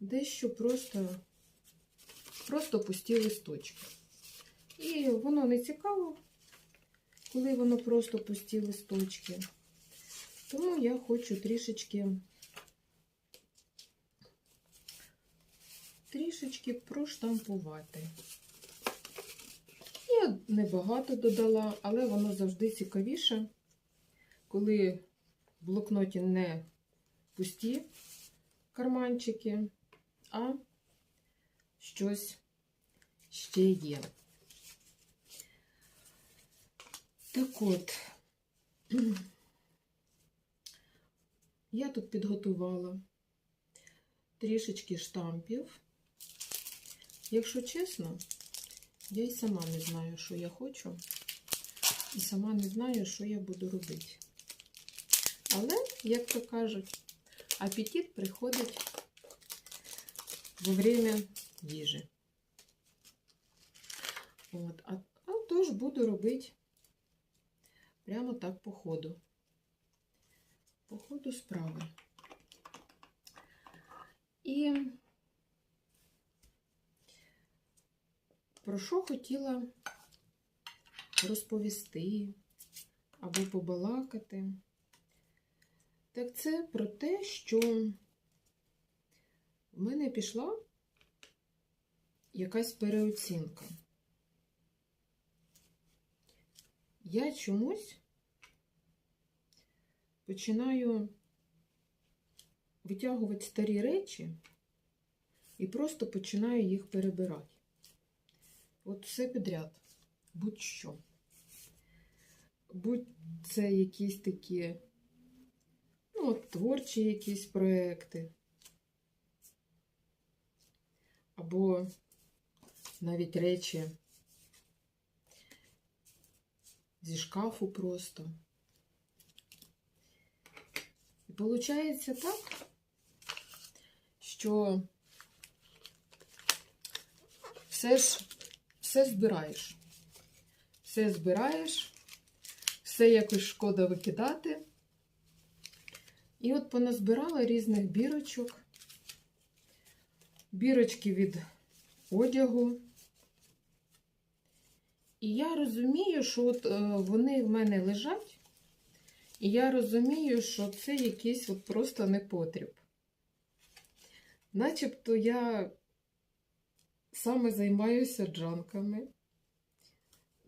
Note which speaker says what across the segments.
Speaker 1: дещо просто, просто пусті листочки. І воно не цікаво, коли воно просто пусті листочки. Тому я хочу трішечки, трішечки проштампувати. Я небагато додала, але воно завжди цікавіше, коли в блокноті не пусті карманчики, а щось ще є. Так от, я тут підготувала трішечки штампів. Якщо чесно, я й сама не знаю, що я хочу, і сама не знаю, що я буду робити. Але, як то кажуть, апетит приходить во время їжі. От, а, а тож буду робити прямо так по ходу. По ходу справи. І про що хотіла розповісти або побалакати, так це про те, що в мене пішла якась переоцінка. Я чомусь починаю витягувати старі речі і просто починаю їх перебирати. От все підряд, будь-що. Будь це якісь такі, ну, творчі якісь проекти. Або навіть речі зі шкафу просто. І виходить так, що все ж все збираєш. Все збираєш, все якось шкода викидати. І от поназбирала різних бірочок, бірочки від одягу. І я розумію, що от е, вони в мене лежать, і я розумію, що це якийсь от просто непотріб. Начебто я саме займаюся джанками,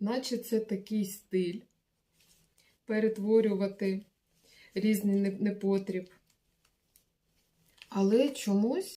Speaker 1: наче це такий стиль перетворювати різний непотріб. Але чомусь